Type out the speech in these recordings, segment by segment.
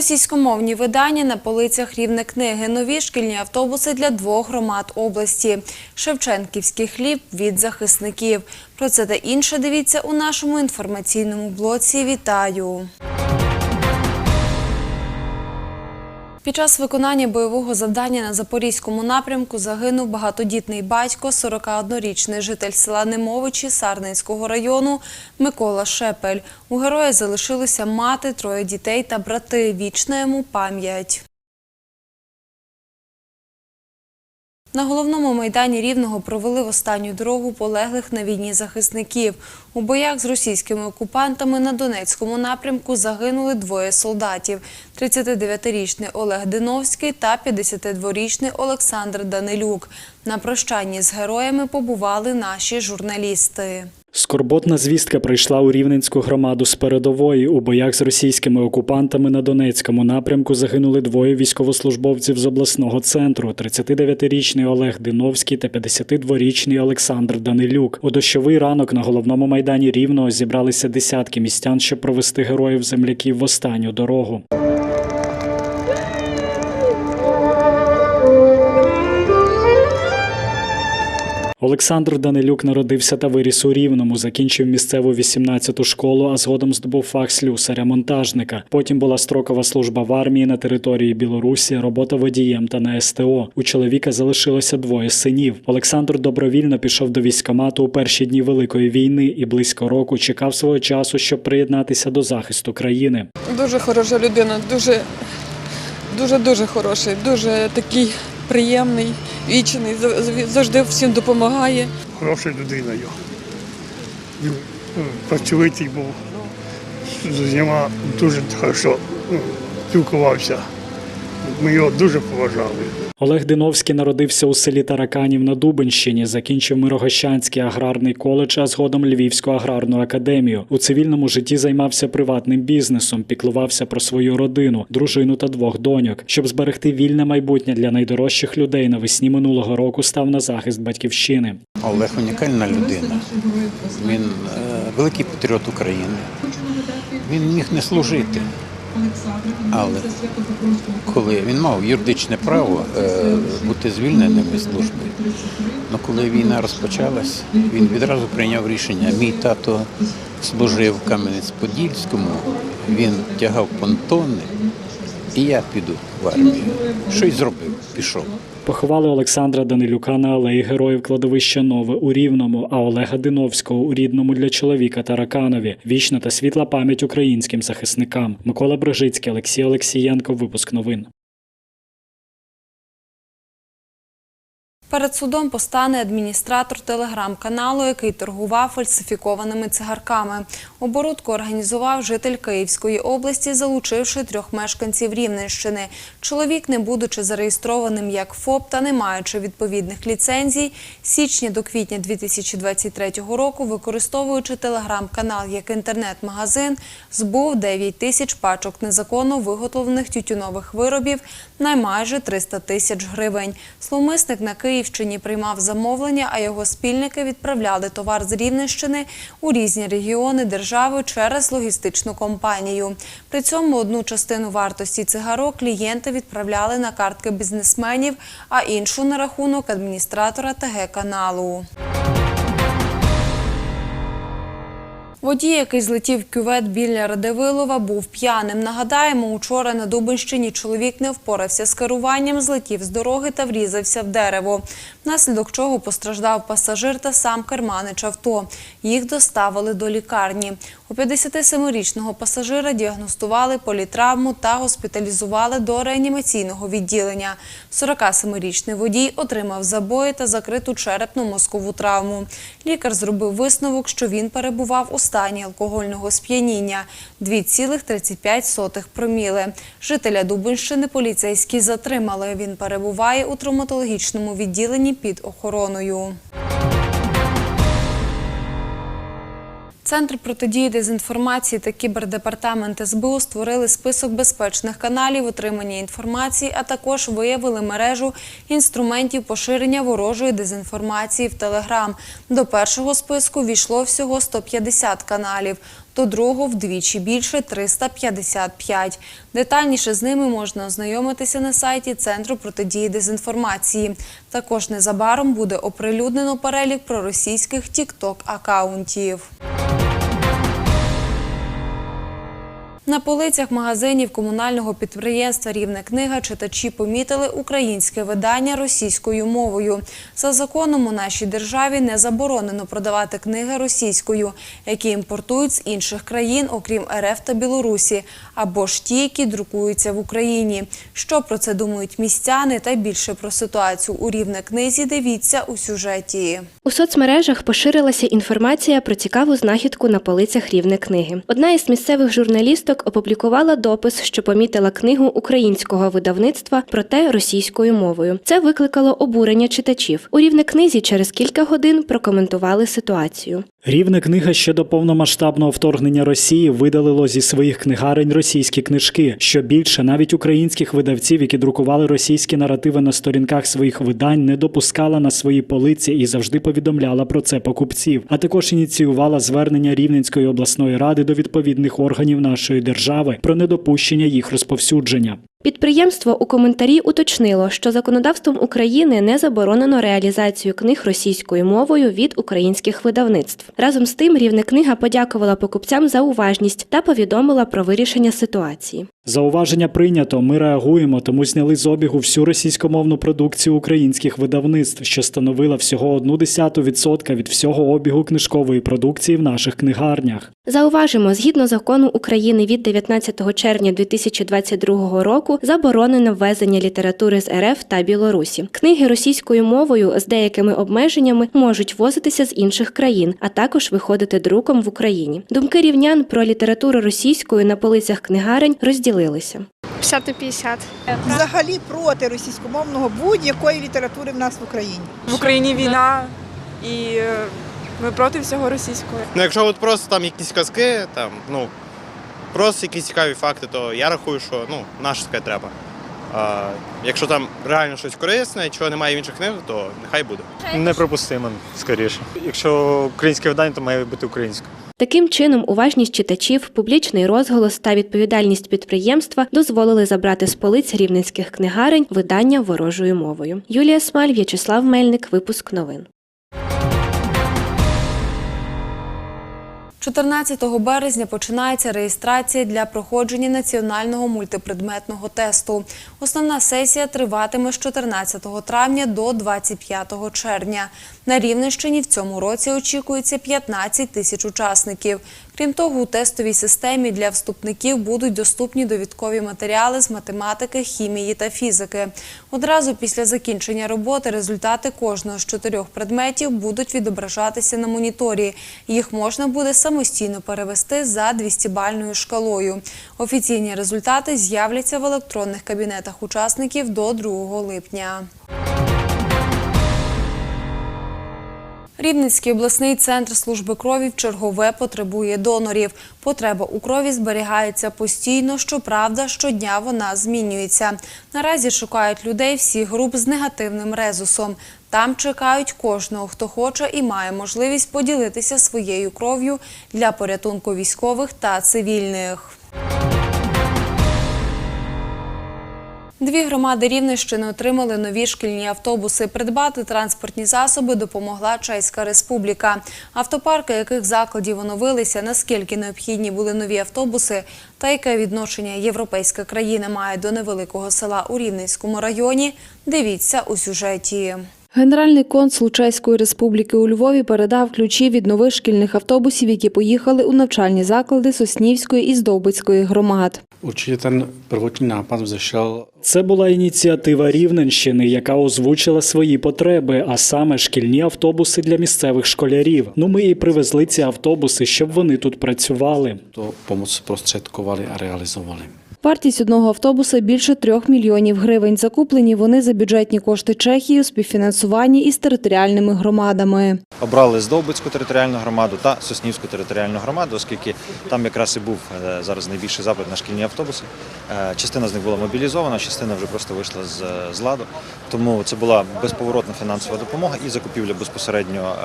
Російськомовні видання на полицях рівне книги. Нові шкільні автобуси для двох громад області. Шевченківський хліб від захисників. Про це та інше дивіться у нашому інформаційному блоці. Вітаю! Під час виконання бойового завдання на Запорізькому напрямку загинув багатодітний батько, 41-річний житель села Немовичі Сарненського району Микола Шепель. У героя залишилися мати, троє дітей та брати. Вічна йому пам'ять. На головному майдані Рівного провели в останню дорогу полеглих на війні захисників. У боях з російськими окупантами на Донецькому напрямку загинули двоє солдатів – 39-річний Олег Диновський та 52-річний Олександр Данилюк. На прощанні з героями побували наші журналісти. Скорботна звістка прийшла у Рівненську громаду з передової. У боях з російськими окупантами на Донецькому напрямку загинули двоє військовослужбовців з обласного центру: 39-річний Олег Диновський та 52-річний Олександр Данилюк. У дощовий ранок на головному майдані Рівного зібралися десятки містян, щоб провести героїв земляків в останню дорогу. Олександр Данилюк народився та виріс у Рівному, закінчив місцеву 18-ту школу, а згодом здобув фах слюсаря-монтажника. Потім була строкова служба в армії на території Білорусі, робота водієм та на СТО. У чоловіка залишилося двоє синів. Олександр добровільно пішов до військкомату у перші дні Великої війни і близько року чекав свого часу, щоб приєднатися до захисту країни. Дуже хороша людина, дуже, дуже, дуже хороший, дуже такий приємний, вічний, завжди всім допомагає. хороша людина його. Він е, працьовитий був. З усіма дуже добре ну, спілкувався. Ми його дуже поважали. Олег Диновський народився у селі Тараканів на Дубенщині, закінчив Мирогощанський аграрний коледж, а згодом Львівську аграрну академію. У цивільному житті займався приватним бізнесом, піклувався про свою родину, дружину та двох доньок. Щоб зберегти вільне майбутнє для найдорожчих людей, навесні минулого року став на захист батьківщини. Олег унікальна людина. Він е, великий патріот України. Він міг не служити. Але коли він мав юридичне право е, бути звільненим із служби, але коли війна розпочалась, він відразу прийняв рішення. Мій тато служив в Кам'янець-Подільському, він тягав понтони, і я піду в армію. Що й зробив, пішов. Поховали Олександра Данилюка на алеї Героїв кладовища Нове у Рівному, а Олега Диновського у рідному для чоловіка Тараканові. Вічна та світла пам'ять українським захисникам. Микола Брижицький, Олексій Олексієнко. Випуск новин. Перед судом постане адміністратор телеграм-каналу, який торгував фальсифікованими цигарками. Оборудку організував житель Київської області, залучивши трьох мешканців Рівненщини. Чоловік, не будучи зареєстрованим як ФОП та не маючи відповідних ліцензій, з січня до квітня 2023 року, використовуючи телеграм-канал як інтернет-магазин, збув 9 тисяч пачок незаконно виготовлених тютюнових виробів на майже 300 тисяч гривень. Зловмисник на Київщині приймав замовлення, а його спільники відправляли товар з Рівненщини у різні регіони держави через логістичну компанію. При цьому одну частину вартості цигарок клієнти відправляли на картки бізнесменів, а іншу на рахунок адміністратора ТГ каналу. Водій, який злетів кювет біля Радивилова, був п'яним. Нагадаємо, учора на Дубинщині чоловік не впорався з керуванням, злетів з дороги та врізався в дерево. Внаслідок чого постраждав пасажир та сам керманич авто. Їх доставили до лікарні. У 57-річного пасажира діагностували політравму та госпіталізували до реанімаційного відділення. 47-річний водій отримав забої та закриту черепно-мозкову травму. Лікар зробив висновок, що він перебував у стані алкогольного сп'яніння 2,35 проміли. Жителя Дубинщини поліцейські затримали. Він перебуває у травматологічному відділенні під охороною. Центр протидії дезінформації та кібердепартамент СБУ створили список безпечних каналів отримання інформації, а також виявили мережу інструментів поширення ворожої дезінформації в Телеграм. До першого списку війшло всього 150 каналів. До другого вдвічі більше 355. Детальніше з ними можна ознайомитися на сайті Центру протидії дезінформації. Також незабаром буде оприлюднено перелік проросійських тікток-акаунтів. На полицях магазинів комунального підприємства Рівне книга читачі помітили українське видання російською мовою. За законом у нашій державі не заборонено продавати книги російською, які імпортують з інших країн, окрім РФ та Білорусі, або ж ті, які друкуються в Україні. Що про це думають містяни та більше про ситуацію у Рівне книзі дивіться у сюжеті. У соцмережах поширилася інформація про цікаву знахідку на полицях рівне книги. Одна із місцевих журналісток опублікувала допис, що помітила книгу українського видавництва, проте російською мовою. Це викликало обурення читачів. У рівне книзі через кілька годин прокоментували ситуацію. Рівне книга ще до повномасштабного вторгнення Росії видалило зі своїх книгарень російські книжки. Що більше, навіть українських видавців, які друкували російські наративи на сторінках своїх видань, не допускала на свої полиці і завжди повідомляла про це покупців. А також ініціювала звернення Рівненської обласної ради до відповідних органів нашої держави про недопущення їх розповсюдження. Підприємство у коментарі уточнило, що законодавством України не заборонено реалізацію книг російською мовою від українських видавництв. Разом з тим, рівне книга подякувала покупцям за уважність та повідомила про вирішення ситуації. Зауваження прийнято. Ми реагуємо, тому зняли з обігу всю російськомовну продукцію українських видавництв, що становила всього одну десяту відсотка від всього обігу книжкової продукції в наших книгарнях. Зауважимо, згідно закону України від 19 червня 2022 року заборонено ввезення літератури з РФ та Білорусі. Книги російською мовою з деякими обмеженнями можуть возитися з інших країн, а також виходити друком в Україні. Думки рівнян про літературу російською на полицях книгарень розділилися. 50 на 50. взагалі проти російськомовного будь-якої літератури в нас в Україні. В Україні війна і е, ми проти всього російського. Ну, якщо от просто там якісь казки, там, ну, просто якісь цікаві факти, то я рахую, що ну, наше таке треба. А, якщо там реально щось корисне, чого немає в інших книгах, то нехай буде. Неприпустимо, скоріше. Якщо українське видання, то має бути українське. Таким чином, уважність читачів, публічний розголос та відповідальність підприємства дозволили забрати з полиць рівненських книгарень видання ворожою мовою. Юлія Смаль, В'ячеслав Мельник, випуск новин. 14 березня починається реєстрація для проходження національного мультипредметного тесту. Основна сесія триватиме з 14 травня до 25 червня. На Рівненщині в цьому році очікується 15 тисяч учасників. Крім того, у тестовій системі для вступників будуть доступні довідкові матеріали з математики, хімії та фізики. Одразу після закінчення роботи результати кожного з чотирьох предметів будуть відображатися на моніторі. Їх можна буде самостійно перевести за 200-бальною шкалою. Офіційні результати з'являться в електронних кабінетах учасників до 2 липня. Рівненський обласний центр служби крові в чергове потребує донорів. Потреба у крові зберігається постійно. Щоправда, щодня вона змінюється. Наразі шукають людей всіх груп з негативним резусом. Там чекають кожного, хто хоче і має можливість поділитися своєю кров'ю для порятунку військових та цивільних. Дві громади Рівненщини отримали нові шкільні автобуси. Придбати транспортні засоби допомогла Чеська Республіка. Автопарки яких закладів оновилися, наскільки необхідні були нові автобуси та яке відношення європейська країна має до невеликого села у Рівненському районі, дивіться у сюжеті. Генеральний консул Чеської республіки у Львові передав ключі від нових шкільних автобусів, які поїхали у навчальні заклади Соснівської і Здовбицької громад. Це була ініціатива Рівненщини, яка озвучила свої потреби, а саме шкільні автобуси для місцевих школярів. Ну ми і привезли ці автобуси, щоб вони тут працювали. to pomoc zprostředkovali a realizovali. Вартість одного автобуса більше трьох мільйонів гривень. Закуплені вони за бюджетні кошти Чехії у співфінансуванні із територіальними громадами. Обрали Здовбицьку територіальну громаду та Соснівську територіальну громаду, оскільки там якраз і був е, зараз найбільший запит на шкільні автобуси. Е, Частина з них була мобілізована, частина вже просто вийшла з, з ладу. Тому це була безповоротна фінансова допомога і закупівля безпосередньо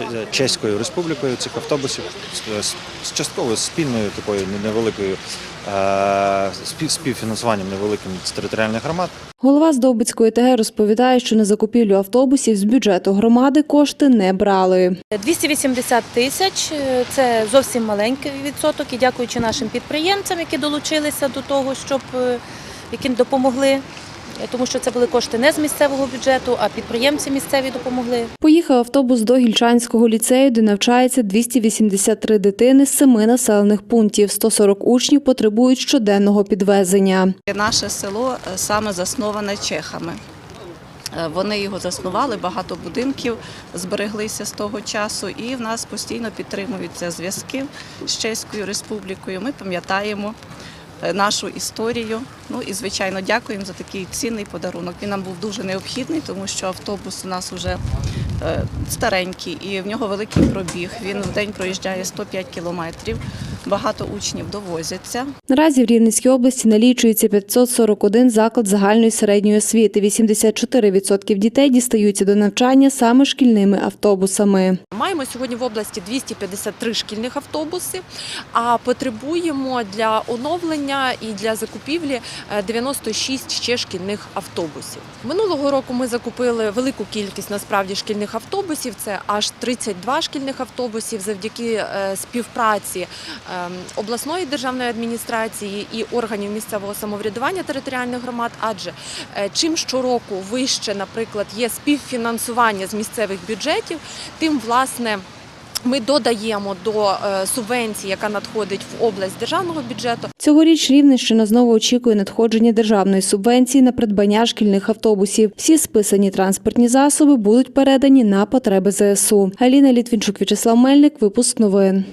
е, Чеською республікою цих автобусів з, частково спільною такою невеликою е, співфінансуванням невеликим з територіальних громад. Голова Здовбицької ТГ розповідає, що на закупівлю автобусів з бюджету громади кошти не брали. 280 тисяч – це зовсім маленький відсоток. І дякуючи нашим підприємцям, які долучилися до того, щоб е, яким допомогли, е, тому що це були кошти не з місцевого бюджету, а підприємці місцеві допомогли. Поїхав автобус до Гільчанського ліцею, де навчається 283 дитини з семи населених пунктів. 140 учнів потребують щоденного підвезення. Наше село е, саме засноване чехами. Е, Вони його заснували, багато будинків збереглися з того часу, і в нас постійно підтримуються зв'язки з Чеською республікою. Ми пам'ятаємо нашу історію. Ну і звичайно дякуємо за такий цінний подарунок. Він нам був дуже необхідний, тому що автобус у нас вже е, старенький і в нього великий пробіг. Він в день проїжджає 105 кілометрів. Багато учнів довозяться. Наразі в Рівненській області налічується 541 заклад загальної середньої освіти. 84% дітей дістаються до навчання саме шкільними автобусами. Маємо сьогодні в області 253 шкільних автобуси, а потребуємо для оновлення і для закупівлі е, 96 ще шкільних автобусів. Минулого року ми закупили велику кількість насправді шкільних автобусів. Це аж 32 шкільних автобусів завдяки е, співпраці е, обласної державної адміністрації і органів місцевого самоврядування територіальних громад. Адже е, чим щороку вище, наприклад, є співфінансування з місцевих бюджетів, тим власне. Ми додаємо до е, субвенції, яка надходить в область державного бюджету. Цьогоріч Рівненщина знову очікує надходження державної субвенції на придбання шкільних автобусів. Всі списані транспортні засоби будуть передані на потреби ЗСУ. Аліна Літвінчук, В'ячеслав Мельник, випуск новин.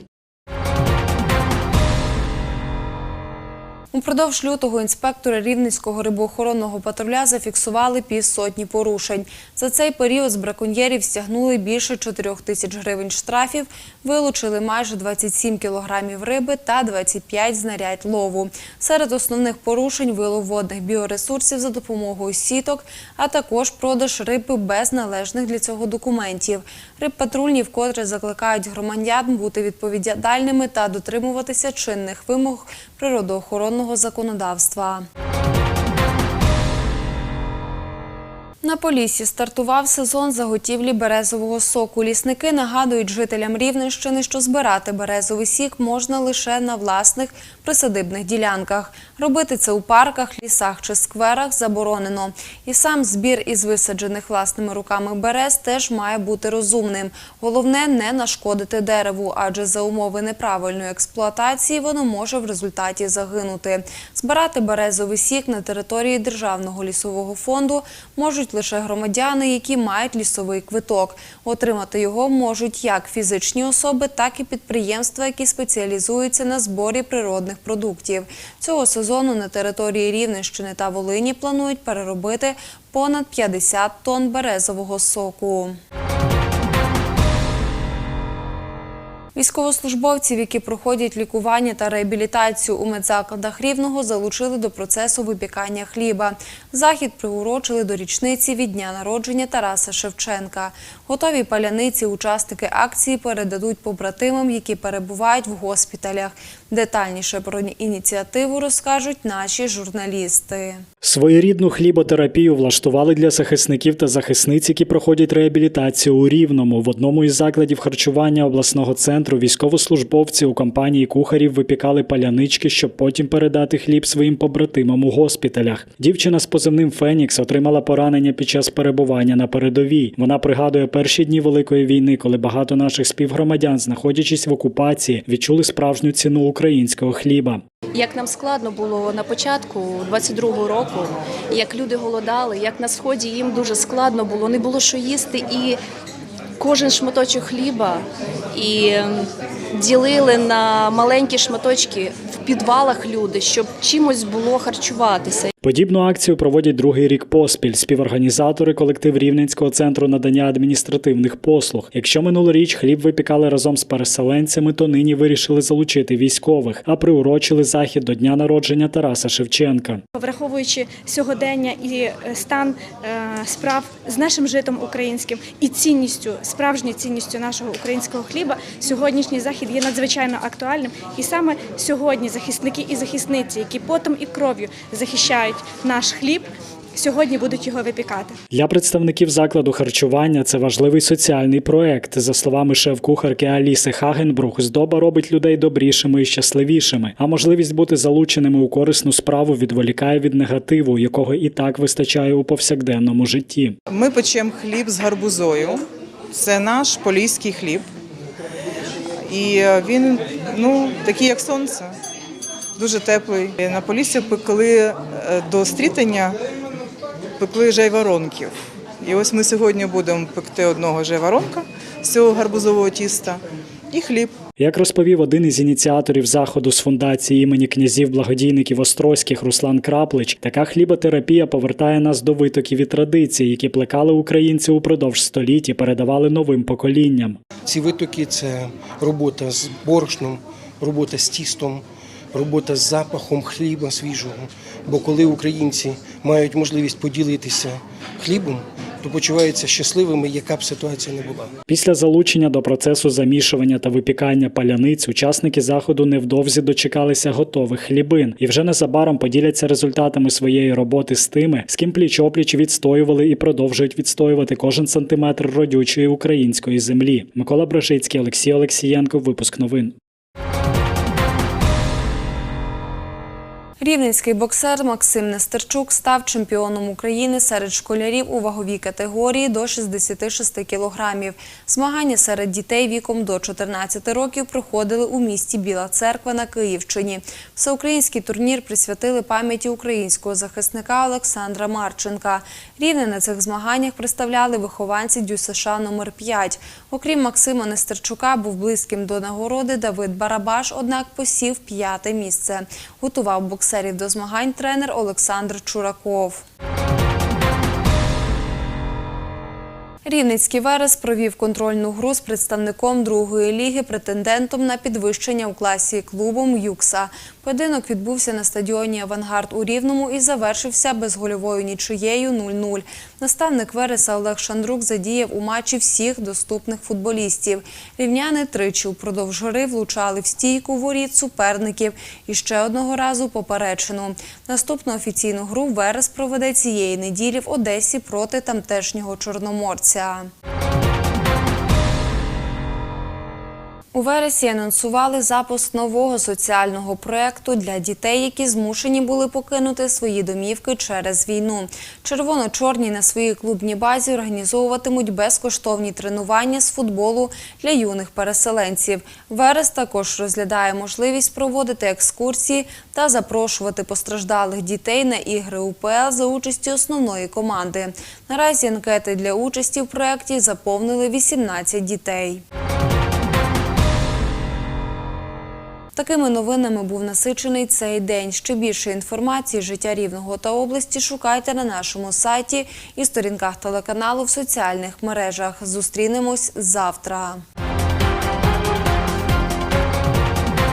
Упродовж лютого інспектори Рівненського рибоохоронного патруля зафіксували півсотні порушень. За цей період з браконьєрів стягнули більше 4 тисяч гривень штрафів, вилучили майже 27 кілограмів риби та 25 знарядь лову. Серед основних порушень вилов водних біоресурсів за допомогою сіток, а також продаж риби без належних для цього документів. Рибпатрульні вкотре закликають громадян бути відповідальними та дотримуватися чинних вимог природоохоронного законодавства. На Поліссі стартував сезон заготівлі березового соку. Лісники нагадують жителям Рівненщини, що збирати березовий сік можна лише на власних присадибних ділянках. Робити це у парках, лісах чи скверах заборонено. І сам збір із висаджених власними руками берез теж має бути розумним. Головне не нашкодити дереву, адже за умови неправильної експлуатації воно може в результаті загинути. Збирати березовий сік на території Державного лісового фонду можуть лише громадяни, які мають лісовий квиток. Отримати його можуть як фізичні особи, так і підприємства, які спеціалізуються на зборі природних продуктів. Цього сезону на території Рівненщини та Волині планують переробити понад 50 тонн березового соку. Військовослужбовців, які проходять лікування та реабілітацію у медзакладах Рівного, залучили до процесу випікання хліба. Захід приурочили до річниці від дня народження Тараса Шевченка. Готові паляниці учасники акції передадуть побратимам, які перебувають в госпіталях. Детальніше про ініціативу розкажуть наші журналісти. Своєрідну хліботерапію влаштували для захисників та захисниць, які проходять реабілітацію у Рівному. В одному із закладів харчування обласного центру військовослужбовці у компанії кухарів випікали палянички, щоб потім передати хліб своїм побратимам у госпіталях. Дівчина з позивним Фенікс отримала поранення під час перебування на передовій. Вона пригадує перші дні великої війни, коли багато наших співгромадян, знаходячись в окупації, відчули справжню ціну українського хліба. Як нам складно було на початку 22-го року, як люди голодали, як на сході їм дуже складно було, не було що їсти, і кожен шматочок хліба і ем, ділили на маленькі шматочки в підвалах люди, щоб чимось було харчуватися. Подібну акцію проводять другий рік поспіль. Співорганізатори колектив Рівненського центру надання адміністративних послуг. Якщо минулоріч хліб випікали разом з переселенцями, то нині вирішили залучити військових, а приурочили захід до дня народження Тараса Шевченка. Враховуючи сьогодення і е, стан е, справ з нашим житом українським і цінністю, справжньою цінністю нашого українського хліба, сьогоднішній захід є надзвичайно актуальним. І саме сьогодні захисники і захисниці, які потом і кров'ю захищають наш хліб, сьогодні будуть його випікати. Для представників закладу харчування це важливий соціальний проект. За словами шеф-кухарки Аліси Хагенбрух, здоба робить людей добрішими і щасливішими. А можливість бути залученими у корисну справу відволікає від негативу, якого і так вистачає у повсякденному житті. Ми печемо хліб з гарбузою. Це наш поліський хліб. І він ну, такий, як сонце, дуже теплий. На полісі пекли е, до стрітання, пекли жайворонків. І ось ми сьогодні будемо пекти одного жайворонка з цього гарбузового тіста і хліб. Як розповів один із ініціаторів заходу з фундації імені князів благодійників Острозьких Руслан Краплич, така хліботерапія повертає нас до витоків і традицій, які плекали українці упродовж століть і передавали новим поколінням. Ці витоки це робота з борошном, робота з тістом, робота з запахом хліба свіжого. Бо коли українці мають можливість поділитися хлібом, то почуваються щасливими, яка б ситуація не була. Після залучення до процесу замішування та випікання паляниць учасники заходу невдовзі дочекалися готових хлібин і вже незабаром поділяться результатами своєї роботи з тими, з ким пліч-опліч відстоювали і продовжують відстоювати кожен сантиметр родючої української землі. Микола Брашицький, Олексій Олексієнко. Випуск новин. Рівненський боксер Максим Нестерчук став чемпіоном України серед школярів у ваговій категорії до 66 кілограмів. Змагання серед дітей віком до 14 років проходили у місті Біла Церква на Київщині. Всеукраїнський турнір присвятили пам'яті українського захисника Олександра Марченка. Рівне на цих змаганнях представляли вихованці ДЮСШ номер 5 Окрім Максима Нестерчука, був близьким до нагороди Давид Барабаш, однак посів п'яте місце. Готував боксерів до змагань тренер Олександр Чураков. Рівненський Верес провів контрольну гру з представником другої ліги, претендентом на підвищення у класі клубом Юкса. Поєдинок відбувся на стадіоні Авангард у Рівному і завершився безгольовою нічиєю 0-0. Наставник Вереса Олег Шандрук задіяв у матчі всіх доступних футболістів. Рівняни тричі упродовж гри влучали в стійку воріт суперників і ще одного разу поперечину. Наступну офіційну гру Верес проведе цієї неділі в Одесі проти тамтешнього чорноморця. Grazie. У вересі анонсували запуск нового соціального проєкту для дітей, які змушені були покинути свої домівки через війну. Червоно-чорні на своїй клубній базі організовуватимуть безкоштовні тренування з футболу для юних переселенців. Верес також розглядає можливість проводити екскурсії та запрошувати постраждалих дітей на ігри УПЛ за участі основної команди. Наразі анкети для участі в проєкті заповнили 18 дітей. Такими новинами був насичений цей день. Ще більше інформації життя Рівного та області шукайте на нашому сайті і сторінках телеканалу в соціальних мережах. Зустрінемось завтра.